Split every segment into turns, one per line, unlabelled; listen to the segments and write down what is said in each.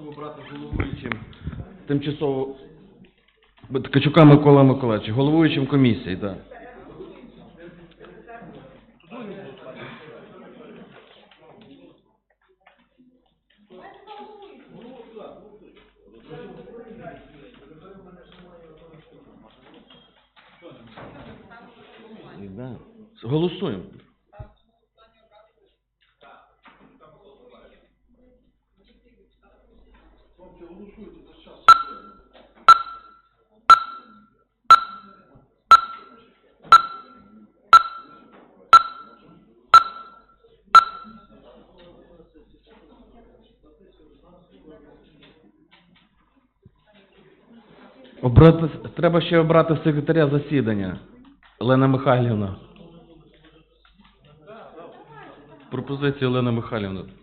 Пропозиція тимчасово брати головуючим. Тимчасово Ткачука Микола Миколаївич, головуючим комісії, так. Обрати, треба ще обрати секретаря засідання. Олена Михайлівна. Пропозиція Олена Михайлівна.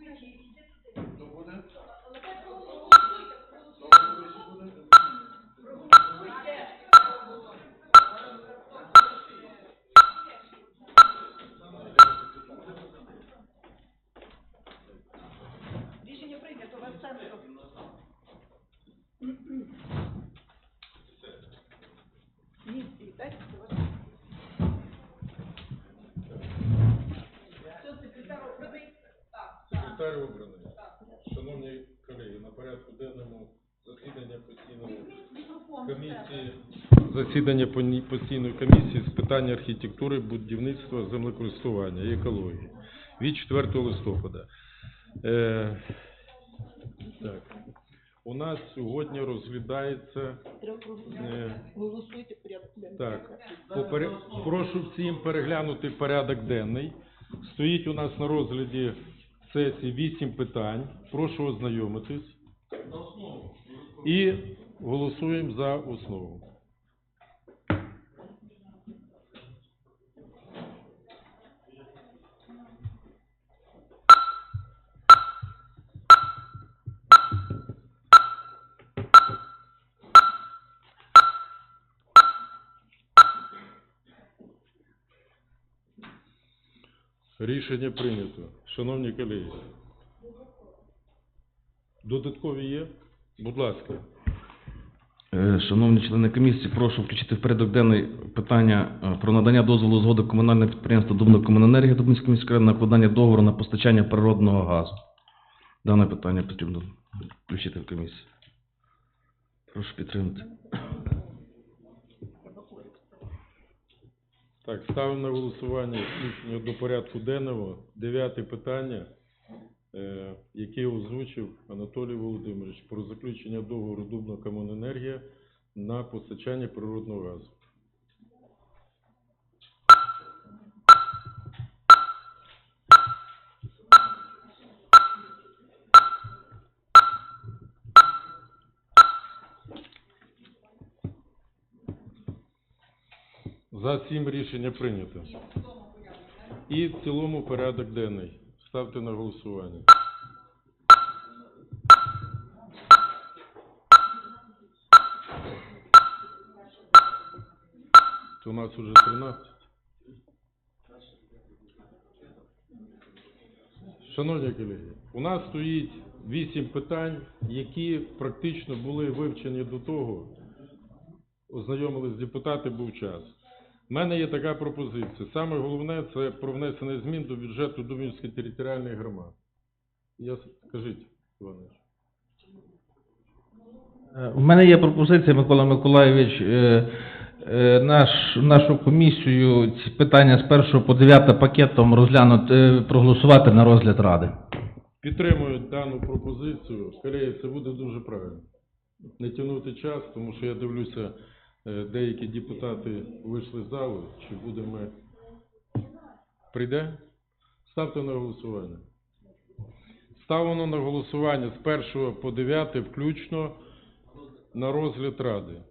clearly Так, так.
Обраний. Шановні колеги, на порядку денному засідання постійної комісії. Засідання постійної комісії з питань архітектури, будівництва, землекористування і екології від 4 листопада. Е, так. У нас сьогодні розглядається е,
Голосуйте.
Так, попере... прошу всім переглянути порядок денний. Стоїть у нас на розгляді сесії вісім питань. Прошу ознайомитись. І голосуємо за основу. Рішення прийнято. Шановні колеги. Додаткові є? Будь ласка.
Е, Шановні члени комісії, прошу включити в порядок денний питання е, про надання дозволу згоди комунального підприємства Дубнокомуненергія Дубнської міської ради на укладання договору на постачання природного газу. Дане питання потрібно включити в комісію. Прошу підтримати.
Так, ставимо на голосування включення до порядку денного. Дев'яте питання, е, яке озвучив Анатолій Володимирович про заключення договору Дубна Комуненергія на постачання природного газу. За сім рішення прийнято. І в цілому порядок денний. Ставте на голосування. У нас уже 13. Шановні колеги, у нас стоїть вісім питань, які практично були вивчені до того, ознайомились депутати, був час. У мене є така пропозиція. Саме головне це про внесення змін до бюджету Думівської територіальної громади. Я с- кажіть, Іванович.
Е, У мене є пропозиція, Микола Миколайович, е, е, наш, нашу комісію ці питання з першого по дев'яте пакетом розглянути, е, проголосувати на розгляд ради.
Підтримую дану пропозицію. Колеги, це буде дуже правильно. Не тягнути час, тому що я дивлюся, Е, деякі депутати вийшли з залу, чи будемо прийде? Ставте на голосування. Ставлено на голосування з 1 по 9 включно на розгляд ради.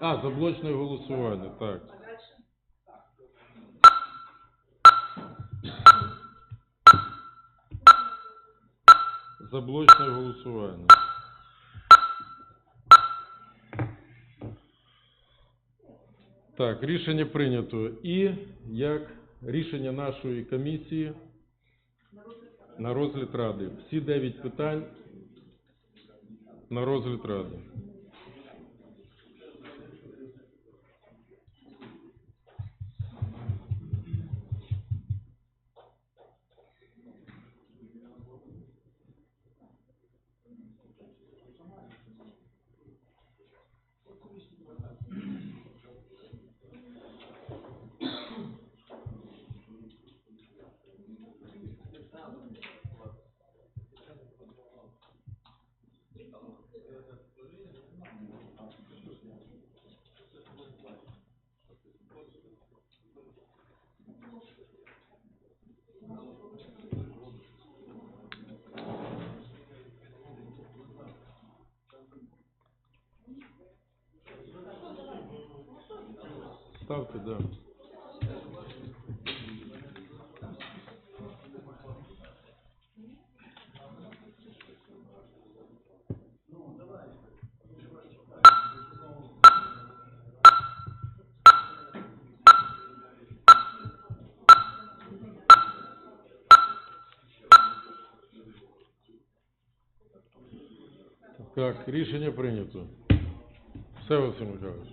А, заблочне голосування, так. Заблочне голосування. Так, рішення прийнято. І як рішення нашої комісії на розгляд ради. Всі дев'ять питань на розгляд ради. Ставте, да. Так, рішення прийнято. Все, Василь Михайлович.